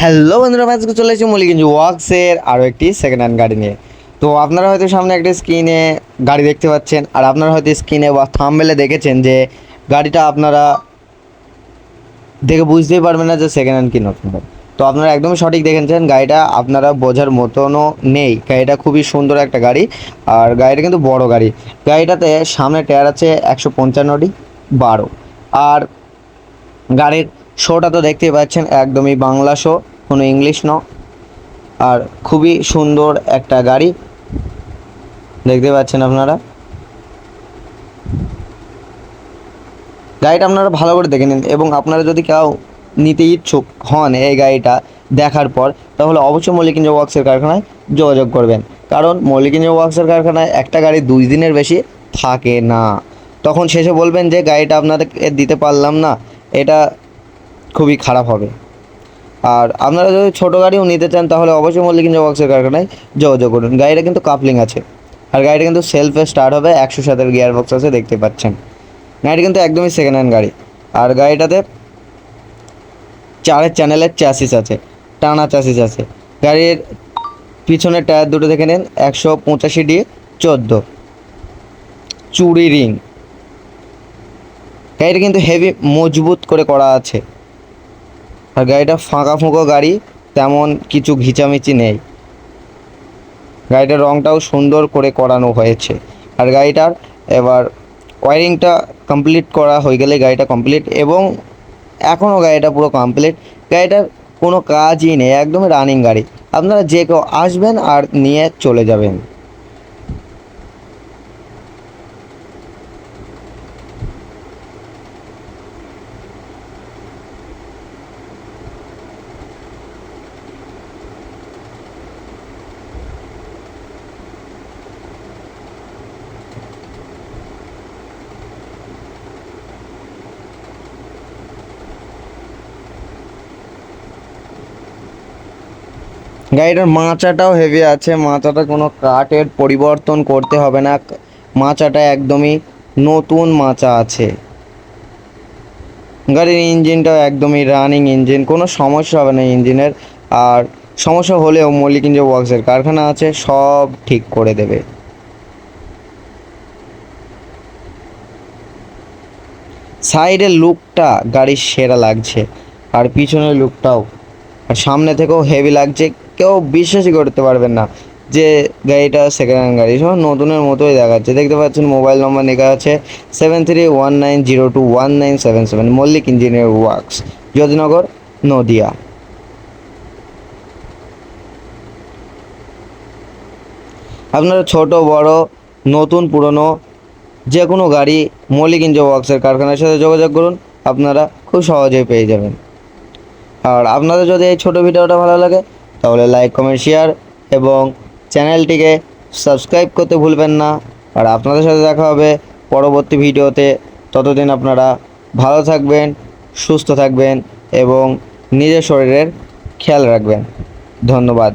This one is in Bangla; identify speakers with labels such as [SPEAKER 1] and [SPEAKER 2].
[SPEAKER 1] হ্যালো বন্ধুরা, আজকে চলে এসেছি মলিগঞ্জ ওয়াক্সের আরও একটি সেকেন্ড হ্যান্ড গাড়ি নিয়ে। তো আপনারা হয়তো সামনে একটা স্ক্রিনে গাড়ি দেখতে পাচ্ছেন, আর আপনারা হয়তো স্ক্রিনে বা থামবেলে দেখেছেন যে গাড়িটা আপনারা দেখে বুঝতেই পারবেন না যে সেকেন্ড হ্যান্ড কি নতুন। তো আপনারা একদমই সঠিক দেখেছেন, গাড়িটা আপনারা বোঝার মতনও নেই। গাড়িটা খুবই সুন্দর একটা গাড়ি, আর গাড়িটা কিন্তু বড় গাড়ি। গাড়িটাতে সামনে টায়ার আছে একশো পঞ্চান্নটি বারো। আর গাড়ির শোটা তো দেখতেই পাচ্ছেন, একদমই বাংলা শো, কোনো ইংলিশ ন আর খুবই সুন্দর একটা গাড়ি, দেখতে পাচ্ছেন আপনারা। গাড়িটা আপনারা ভালো করে দেখে নিন, এবং আপনারা যদি কেউ নিতে ইচ্ছুক হন এই গাড়িটা দেখার পর, তাহলে অবশ্যই মল্লিকিঞ্জ ওয়ার্কসের কারখানায় যোগাযোগ করবেন। কারণ মল্লিকিঞ্জ ওয়ার্কসের কারখানায় একটা গাড়ি দুই দিনের বেশি থাকে না। তখন শেষে বলবেন যে, গাড়িটা আপনাদেরকে দিতে পারলাম না। এটা খুবই খারাপ হবে। আর আপনারা যদি ছোটো গাড়িও নিতে চান, তাহলে অবশ্যই মল্লিকিঞ্জ ওয়ার্কসের কারখানায় যোগাযোগ করুন। গাড়িটা কিন্তু কাপলিং আছে। আর গাড়িটা কিন্তু সেলফে স্টার্ট হবে, একশো সাতের গিয়ার বক্স আছে, দেখতে পাচ্ছেন। গাড়িটা কিন্তু একদমই সেকেন্ড হ্যান্ড গাড়ি। আর গাড়িটাতে চারের চ্যানেলের চ্যাসিস আছে, টানা চ্যাসিস আছে। গাড়ির পিছনের টায়ার দুটো দেখে নিন, একশো পঁচাশি ডি চোদ্দ। চুড়ি রিং গাড়িটা কিন্তু হেভি মজবুত করে করা আছে। আর গাড়িটা ফাঁকা ফুঁকো গাড়ি, তেমন কিছু ঘিচামিচি নেই। গাড়িটার রঙটাও সুন্দর করে করানো হয়েছে। আর গাড়িটার এবার ওয়ারিংটা কমপ্লিট করা হয়ে গেলে গাড়িটা কমপ্লিট এবং এখনও গাড়িটা পুরো কমপ্লিট। গাড়িটার কোনো কাজই নেই, একদমই রানিং গাড়ি। আপনারা যে কেউ আসবেন আর নিয়ে চলে যাবেন। গাড়িটার মাচাটাও হেভি আছে। মাচাটা কোনো কাঠের পরিবর্তন করতে হবে না। মাচাটা একদমই নতুন মাচা আছে। গাড়ির ইঞ্জিনটাও একদমই রানিং ইঞ্জিন কোনো সমস্যা হবে না ইঞ্জিনের। আর সমস্যা হলেও মল্লিক ইঞ্জিন ওয়ার্কসের কারখানা আছে, সব ঠিক করে দেবে। সাইডের লুকটা গাড়ির সেরা লাগছে। আর পিছনের লুকটাও। আর সামনে থেকেও হেভি লাগছে। কেউ বিশ্বাসই করতে পারবেন না যে গাড়িটা সেকেন্ড হ্যান্ড গাড়ি। সব নতুনের মতোই দেখাচ্ছে। দেখতে পাচ্ছেন মোবাইল নম্বর লেখা আছে seven three one nine zero two one nine seven seven Mallick engineer works Jodhnagar Nadia. আপনারা ছোট, বড়, নতুন, পুরনো যে কোনো গাড়ি মল্লিক ইঞ্জিন ওয়ার্কসের কারখানার সাথে যোগাযোগ করুন, আপনারা খুব সহজেই পেয়ে যাবেন। আর আপনাদের যদি এই ছোটো ভিডিওটা ভালো লাগে তাহলে লাইক কমেন্ট শেয়ার এবং চ্যানেলটিকে সাবস্ক্রাইব করতে ভুলবেন না। আর আপনাদের সাথে দেখা হবে পরবর্তী ভিডিওতে। ততদিন আপনারা ভালো থাকবেন, সুস্থ থাকবেন এবং নিজের শরীরের খেয়াল রাখবেন। ধন্যবাদ।